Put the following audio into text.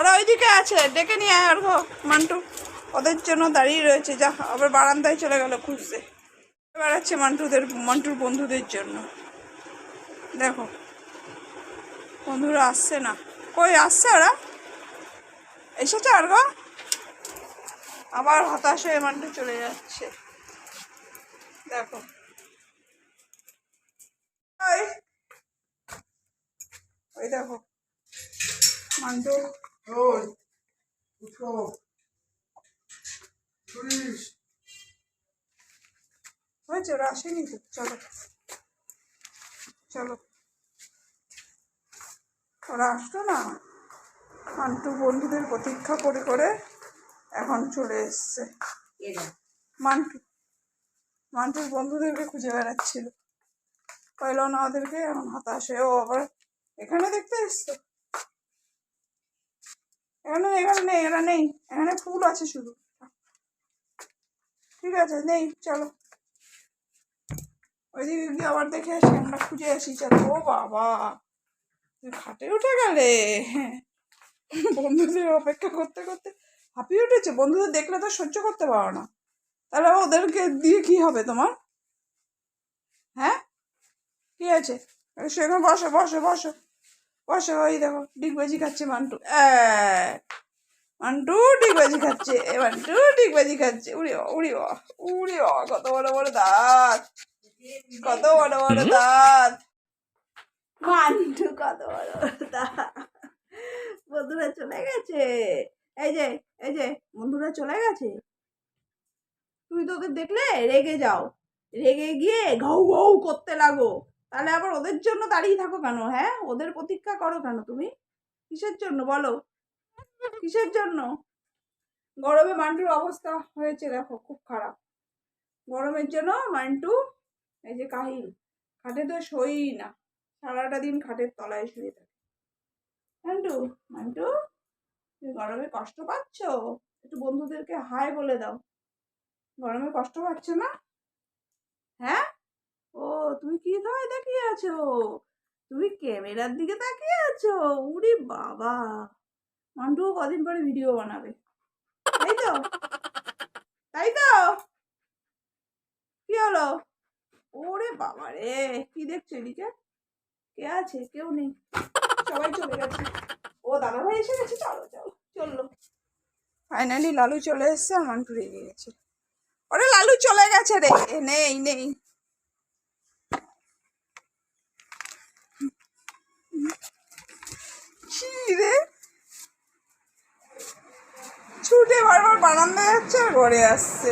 ওরা ওইদিকে আছে ডেকে নিয়ে আয় গো মান্টু, ওদের জন্য দাঁড়িয়ে রয়েছে, যা, আবার বারান্দায় চলে গেল খুঁজতে। বেড়াচ্ছে মান্টুদের, মান্টুর বন্ধুদের জন্য। দেখো, বন্ধুরা আসছে না। কই আসছে ওরা? এসেছে আর আবার হতাশ হয়ে মান্টু চলে যাচ্ছে। দেখো। ওই দেখো। মান্টু ওই উঠো পুলিশ হয়েছে ওরা আসেনি তো চলো চলো ওরা আসতো না মান্টু বন্ধুদের প্রতীক্ষা করে করে এখন চলে এসছে। মান্টু। মান্টুর বন্ধুদেরকে খুঁজে বেড়াচ্ছিল। পাইল না ওদেরকে এখন হতাশ হয়ে ও আবার এখানে দেখতে এসছো। এখানে এখানে নেই এখানে নেই। এখানে ফুল আছে শুধু। ঠিক আছে, নেই, চলো। ওইদিকে গিয়ে আবার দেখে আসি, আমরা খুঁজে আসি, চলো। ও বাবা খাটে উঠে গেলে। বন্ধুদের অপেক্ষা করতে করতে হাঁপিয়ে উঠেছে। বন্ধুদের দেখলে তো সহ্য করতে পারো না। তাহলে ওদেরকে দিয়ে কি হবে তোমার? হ্যাঁ? কি আছে? সেখানে বসো বসো বসো। বসো ওই দেখো ডিগবাজি খাচ্ছে মান্টু। মান্টু ডিগবাজি খাচ্ছে এ মান্টু ডিগবাজি খাচ্ছে। উড়ি উড়ি উড়ি কত বড় বড় দাঁত কত বড় বড় দাঁত। মান্টু কত বড় বড় দাঁত। বন্ধুরা চলে গেছে। এই যে এই যে বন্ধুরা চলে গেছে। তুমি তো ওদের দেখলে? রেগে যাও। রেগে গিয়ে ঘৌ ঘৌ করতে লাগো। তাহলে আবার ওদের জন্য দাঁড়িয়ে থাকো কেন? হ্যাঁ? ওদের প্রতীক্ষা করো কেন তুমি? কিসের জন্য বলো? কিসের জন্য? গরমে মান্টুর অবস্থা হয়েছে দেখো, খুব খারাপ। গরমের জন্য মান্টু, এই যে কাহিল, খাটে তো শোই না। সারাটা দিন খাটের তলায় শুয়ে থাকে। মান্টু মান্টু, তুমি গরমে কষ্ট পাচ্ছ? একটু বন্ধুদেরকে হাই বলে দাও। গরমে কষ্ট পাচ্ছ না? হ্যাঁ? তুমি কি ধরে তাকিয়ে আছো? তুমি ক্যামেরার দিকে তাকিয়ে আছো? উরি বাবা! মান্টুও কদিন পরে ভিডিও বানাবে। তাই তো? তাই তো? কি হলো? ওরে বাবা রে! কি দেখছ এদিকে? কে আছে? কেউ নেই। সবাই চলে গেছে। ও দাদা ভাই এসে গেছে? চলো চলো, চলল। ফাইনালি লালু চলে এসছে আর মান্টু রেগে গেছে। ওরে লালু চলে গেছে রে! নেই নেই কি রে ছুটে বারবার বারান্দায় যাচ্ছে আর ঘরে আসছে।